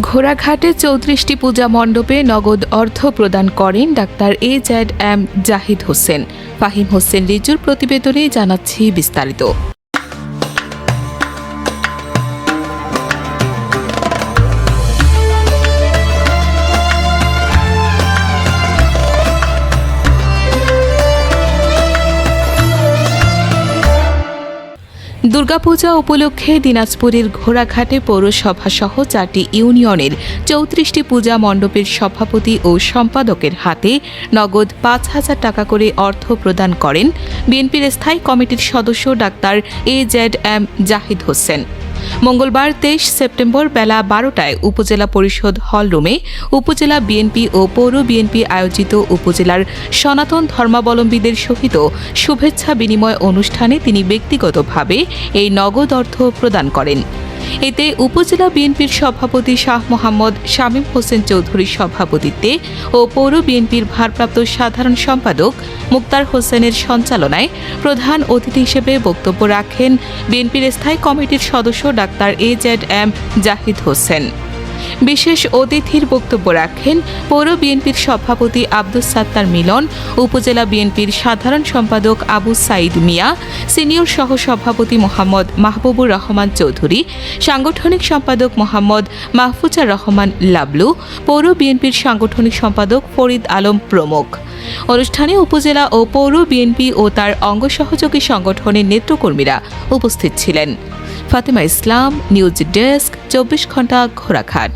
ঘোড়াঘাটে চৌত্রিশটি পূজা মণ্ডপে নগদ অর্থ প্রদান করেন doctor A Z M Zahid Hossain. Fahim Hossain রিজুর প্রতিবেদনে জানাচ্ছি বিস্তারিত। দুর্গাপূজা উপলক্ষে দিনাজপুরের ঘোড়াঘাটে পৌরসভা সহ চারটি ইউনিয়নের চৌত্রিশটি পূজা মণ্ডপের সভাপতি ও সম্পাদকের হাতে নগদ পাঁচ হাজার টাকা করে অর্থ প্রদান করেন বিএনপির স্থায়ী কমিটির সদস্য doctor A Z M Zahid Hossain. মঙ্গলবার তেইশ সেপ্টেম্বর বেলা বারোটায় উপজেলা পরিষদ হলরুমে উপজেলা বিএনপি ও পৌর বিএনপি আয়োজিত উপজেলার সনাতন ধর্মাবলম্বীদের সহিত শুভেচ্ছা বিনিময় অনুষ্ঠানে তিনি ব্যক্তিগতভাবে এই নগদ অর্থ প্রদান করেন। এতে উপজেলা বিএনপির সভাপতি শাহ মোহাম্মদ শামীম হোসেন চৌধুরীর সভাপতিত্বে ও পৌর বিএনপির ভারপ্রাপ্ত সাধারণ সম্পাদক মুক্তার হোসেনের সঞ্চালনায় প্রধান অতিথি হিসেবে বক্তব্য রাখেন বিএনপির স্থায়ী কমিটির সদস্য doctor A Z M Zahid Hossain. বিশেষ অতিথির বক্তব্য রাখেন পৌর বিএনপির সভাপতি আব্দুস সাত্তার মিলন, উপজেলা বিএনপির সাধারণ সম্পাদক আবু সাইদ মিয়া, সিনিয়র সহ সভাপতি মোহাম্মদ মাহবুবুর রহমান চৌধুরী, সাংগঠনিক সম্পাদক মোহাম্মদ মাহফুজা রহমান লাবলু, পৌর বিএনপির সাংগঠনিক সম্পাদক ফরিদ আলম প্রমুখ। অনুষ্ঠানে উপজেলা ও পৌর বিএনপি ও তার অঙ্গ সহযোগী সংগঠনের নেতৃকর্মীরা উপস্থিত ছিলেন। ফাতেমা ইসলাম নিউজ ডেস্ক চব্বিশ ঘণ্টা ঘোড়াঘাট।